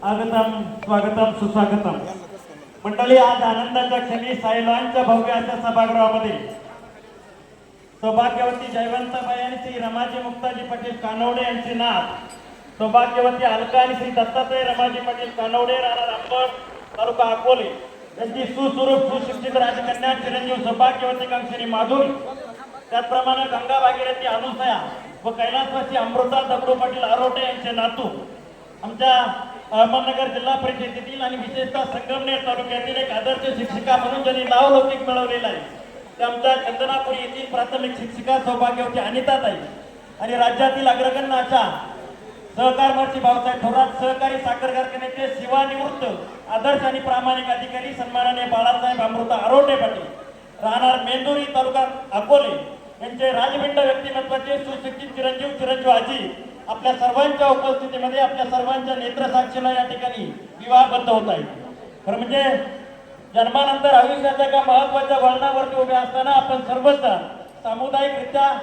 आगतम स्वागतम सुस्वागतम. मंडळी आज आनंदाच्या क्षणी साईलांच्या भव्य अशा सभागृहामध्ये सौभाग्यवती जयवंतबाई आणि श्री रमाजी मुक्ताजी पाटील कानवडे यांचे नाथ सौभाग्यवती अलका आणि श्री दत्तात्रय रमाजी पाटील कानवडे राणा रामगड तालुका अकोले यांची सुस्वरूप सुशिक्षित राजकन्या चिरंजीव सौभाग्यवती कंक्षरी माधुरी त्याचप्रमाणे गंगा भागीरथी अनुसया व कैलासवासी अमृता दगडू पाटील आरोटे यांचे नातू आमच्या अहमदनगर जिल्हा परिषदेतील आणि विशेषतः संगमनेर तालुक्यातील एक आदर्श शिक्षिका म्हणून ज्यांनी नावलौकिक मिळवलेला आहे. ते आमच्या चंदनापूर येथील प्राथमिक शिक्षिका सौभाग्यवती अनिताताई आणि राज्यातील अग्रगण्य अशा सहकार मंत्री भाऊसाहेब थोरात सहकारी साखर कारखान्याचे सेवानिवृत्त आदर्श आणि प्रामाणिक अधिकारी सन्माननीय बाळासाहेब अमृता आरोटे पाटील राहणार मेंदुरी तालुका अकोले यांचे राजबिंड व्यक्तिमत्वाचे सुशिक्षित चिरंजीव चिरंजीव आजी आपल्या सर्वांच्या उपस्थितीमध्ये आपल्या सर्वांच्या नेत्रसाक्षीला या ठिकाणी विवाहबद्ध होत आहे. खरं म्हणजे जन्मानंतर आयुष्याच्या एका महत्त्वाच्या वळणावरती उभे असताना आपण सर्वच सामुदायिकरित्या